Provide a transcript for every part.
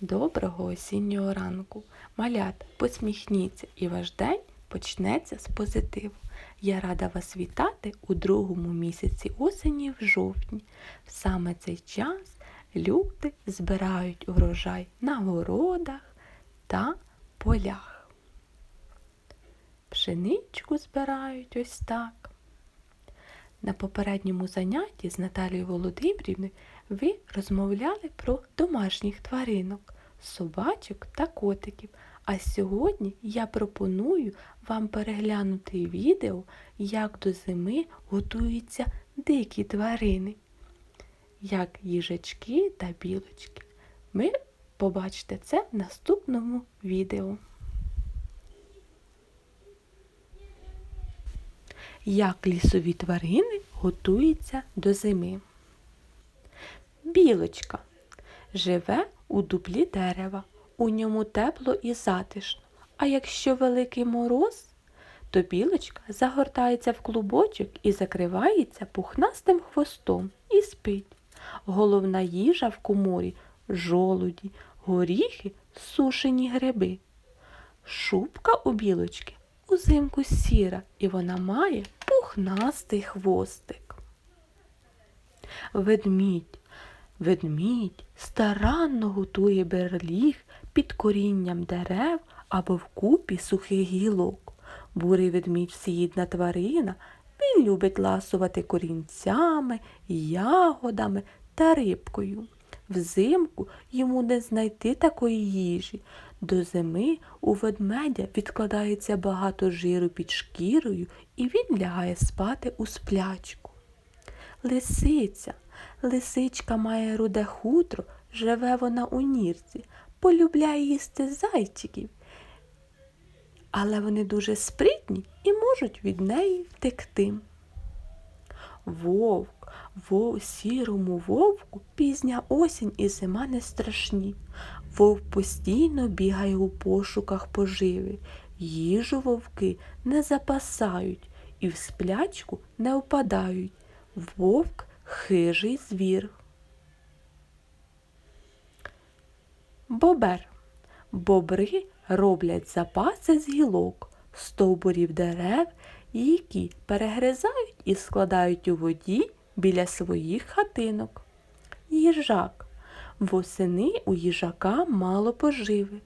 Доброго осіннього ранку. Малята, посміхніться і ваш день почнеться з позитиву. Я рада вас вітати у другому місяці осені в жовтні. В саме цей час люди збирають урожай на городах та полях. Пшеничку збирають ось так. На попередньому занятті з Наталією Володимирівною ви розмовляли про домашніх тваринок, собачок та котиків. А сьогодні я пропоную вам переглянути відео, як до зими готуються дикі тварини, як їжачки та білочки. Ми побачите це в наступному відео. Як лісові тварини готуються до зими. Білочка живе у дуплі дерева, у ньому тепло і затишно. А якщо великий мороз, то білочка загортається в клубочок і закривається пухнастим хвостом і спить. Головна їжа в коморі жолуді, горіхи, сушені гриби. Шубка у білочки узимку сіра, і вона має пухнастий хвостик. Ведмідь. Ведмідь старанно готує берліг під корінням дерев або вкупі сухих гілок. Бурий ведмідь всіїдна тварина, він любить ласувати корінцями, ягодами та рибкою. Взимку йому не знайти такої їжі. До зими у ведмедя відкладається багато жиру під шкірою, і він лягає спати у сплячку. Лисиця. Лисичка має руде хутро, живе вона у нірці, полюбляє їсти зайчиків. Але вони дуже спритні і можуть від неї втекти. Вовк, вов, сірому вовку пізня осінь і зима не страшні. Вовк постійно бігає у пошуках поживи. Їжу вовки не запасають і в сплячку не впадають. Вовк хижий звір. Бобер. Бобри роблять запаси з гілок, стовбурів дерев, які перегризають і складають у воді біля своїх хатинок. Їжак. Восени у їжака мало поживи,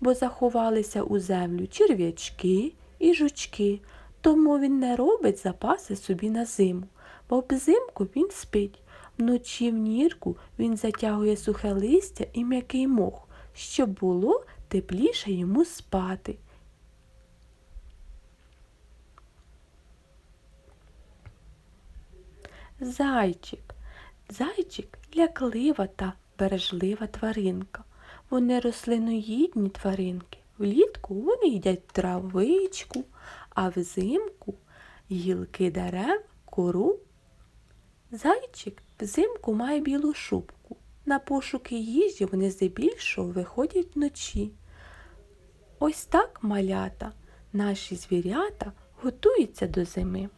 бо заховалися у землю черв'ячки і жучки, тому він не робить запаси собі на зиму, бо взимку він спить. Вночі в нірку він затягує сухе листя і м'який мох, щоб було тепліше йому спати. Зайчик. Зайчик ляклива та бережлива тваринка. Вони рослиноїдні тваринки. Влітку вони їдять травичку, а взимку гілки дерев, кору. Зайчик взимку має білу шубку. На пошуки їжі вони здебільшого виходять вночі. Ось так малята, наші звірята готуються до зими.